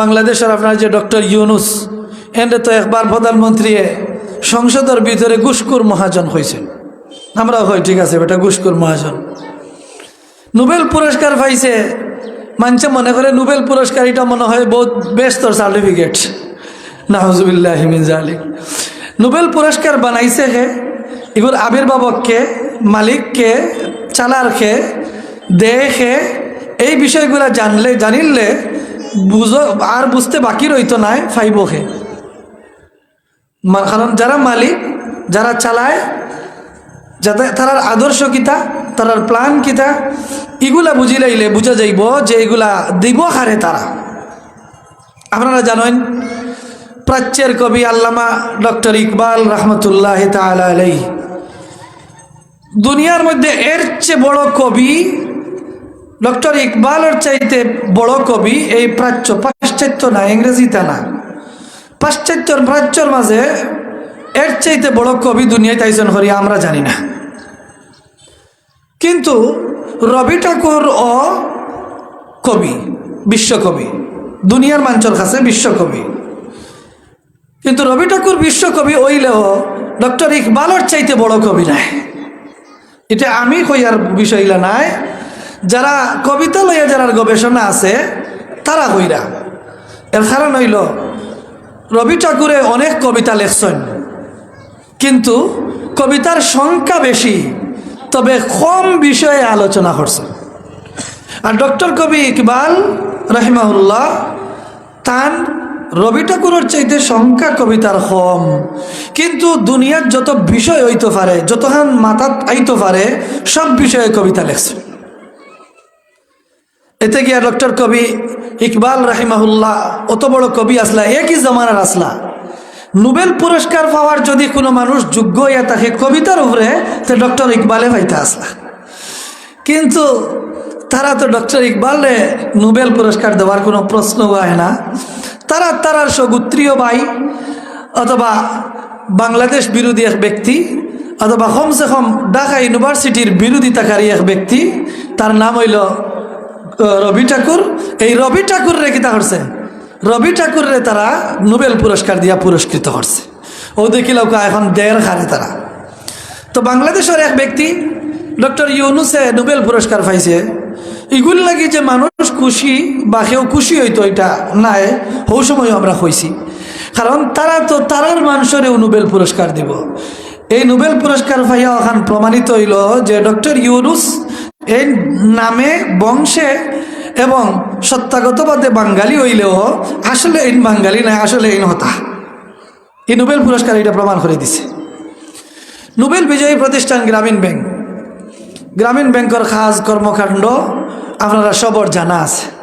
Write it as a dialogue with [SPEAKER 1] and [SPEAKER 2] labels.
[SPEAKER 1] বাংলাদেশের আপনার যে ডক্টর ইউনুস এন্ডে তো একবার প্রধানমন্ত্রী সংসদের ভিতরে গুসকুর মহাজন হয়েছে আমরাও হই ঠিক আছে বেটা গুসকুর মহাজন। নোবেল পুরস্কার পাইছে, মানছে মনে করে নোবেল পুরস্কার এটা মনে হয় বহুত বেস্ট তোর সার্টিফিকেট নাহজুবিল্লাহ হিমিন জালিক নোবেল পুরস্কার বানাইছে হে এগুলো আবির্ভাবককে, মালিককে, চালারকে দেখে এই বিষয়গুলো জানলে, জানিলে বুঝো, আর বুঝতে বাকি রইতো নাই, ফাইবকে। কারণ যারা মালিক, যারা চালায়, যাতে তারার আদর্শ কিতা, তারার প্ল্যান কিতা, এগুলা বুঝি লাইলে বুঝা যাইব যে এগুলা দিব হারে তারা। আপনারা জানেন, প্রাচ্যের কবি আল্লামা ডক্টর ইকবাল রহমতুল্লাহ তালাই দুনিয়ার মধ্যে এর চেয়ে বড় কবি ডক্টর ইকবালের চাইতে বড় কবি এই প্রাচ্য, পাশ্চাত্য না, ইংরেজিতে না। পাশ্চাত্যর প্রাচ্যর মাঝে এর চাইতে বড় কবি দুনিয়ায় তাইজন হরি, আমরা জানি না। কিন্তু রবি ঠাকুর ও কবি বিশ্বকবি দুনিয়ার মাঞ্চর কাছে বিশ্বকবি কিন্তু রবি ঠাকুর বিশ্বকবি ওইলেও ডক্টর ইকবালর চাইতে বড় কবি নাই। এটা আমি কইয়ার বিষয়লা নাই যারা কবিতা লইয়া যারা গবেষণা আছে, তারা হইরা। এর কারণ হইল, রবি ঠাকুরে অনেক কবিতা লেখছেন। কিন্তু কবিতার সংখ্যা বেশি, তবে কম বিষয়ে আলোচনা করছেন। আর ডক্টর কবি ইকবাল রহিমাউল্লাহ তার রবি ঠাকুরের চাইতে সংখ্যা কবিতার কম। কিন্তু দুনিয়ার যত বিষয় হইতে পারে, যতখান মাথাত আইতে পারে, সব বিষয়ে কবিতা লেখছেন। এতে গিয়া ডক্টর কবি ইকবাল রাহিমাহুল্লাহ অত বড় কবি আসলা, একই জমানার আসলা। নোবেল পুরস্কার পাওয়ার যদি কোনো মানুষ যোগ্য হইয়া থাকে কবিতার উপরে, তো ডক্টর ইকবালে পাইতে আসলা। কিন্তু তারা তো ডক্টর ইকবালে নোবেল পুরস্কার দেওয়ার কোনো প্রশ্ন হয় না। তারা তারার সগুত্রীয় ভাই অথবা বাংলাদেশ বিরোধী এক ব্যক্তি অথবা কমসে কম ঢাকা ইউনিভার্সিটির বিরোধিতাকারী এক ব্যক্তি, তার নাম হইল রবি ঠাকুর, এই রবি ঠাকুর রে কিতা করছে? রবি ঠাকুররে তারা নোবেল পুরস্কার দিয়া পুরস্কৃত করছে। ও দেখিল এখন দেড় খারে তারা। তো বাংলাদেশের এক ব্যক্তি, ডক্টর ইউনুসে নোবেল পুরস্কার পাইছে। এগুলো লাগি যে মানুষ খুশি বা কেউ খুশি হইতো, এটা নাই, হৌ সময় আমরা হইছি। কারণ তারা তো তারার মানুষেরও নোবেল পুরস্কার দিব। এই নোবেল পুরস্কার পাইয়া ওখান প্রমাণিত হইল যে ডক্টর ইউনুস এই নামে বংশে এবং সত্যাগতবাদে বাঙালি হইলেও আসলে এই বাঙালি নাই আসলে এই হতা। এই নোবেল পুরস্কার এটা প্রমাণ করে দিছে। নোবেল বিজয়ী প্রতিষ্ঠান গ্রামীণ ব্যাংক। গ্রামীণ ব্যাংকের খাজ কর্মকাণ্ড আপনারা সবর জানা আছে।